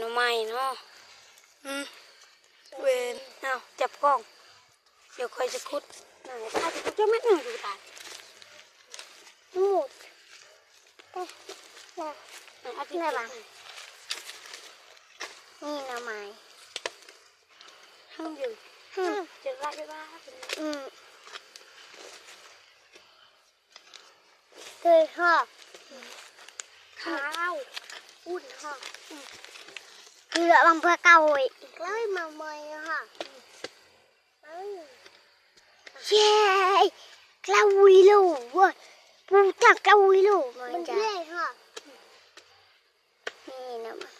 หน่อไม้เนาะอืมเวนเอาจับกล้อง เดี๋ยวคอยจะคุดไหนถ้าจะคุดจะไม่หนึ่งดูตายหมูดเอ๊ะนะไหนอาทิตได้ย์ปะนี่หน่อไม้ห้ามอยู่ฮึมเจอไรไปบ้างอืมเคยห่อข้าว อุ่นค่ะคือเหลือบางเพื่อเก่าอีกแล้วมาใหม่อะค่ะเอ้ยเย้กลาวิลูเว้ยปูจักกลาวิลูมันจะเล่ค่ะนี่นะมา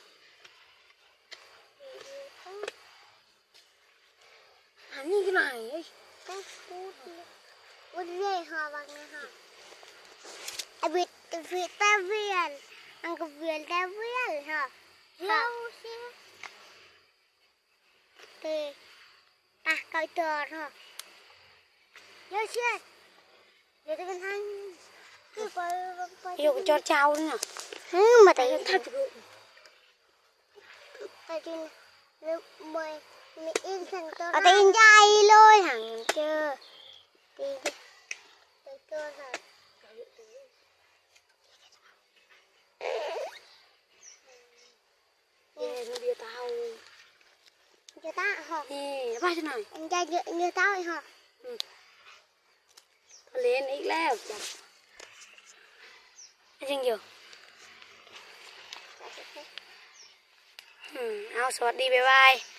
อันนี้ก็ไหนเอ้ยพูดพูดเล่ค่ะบางนะคะไอบิดฟิตาเวียนอันก็เวียนตาเวียนค่ะเราสิเตอะก่อยตัวค่ะเยอะเชื่อเดี๋ยวจะเป็น ทางคือไปไปอยู่จอเจ้าเนี่ยฮึมาแต่ถ้าถ้าจะดูไปกินหรือไม่มีอินสันตัวเอาตีนใหญ่เลยหางเจอตีนตัวค่ะ เย่นูเดียวเตาเยอะตาหอกนี่ไปจะหน่อย anh ra như như tao vậy hả ทะเลนอีกแล้วจ้ะยังอยู่อืมเอาสวัสดี บ๊ายบาย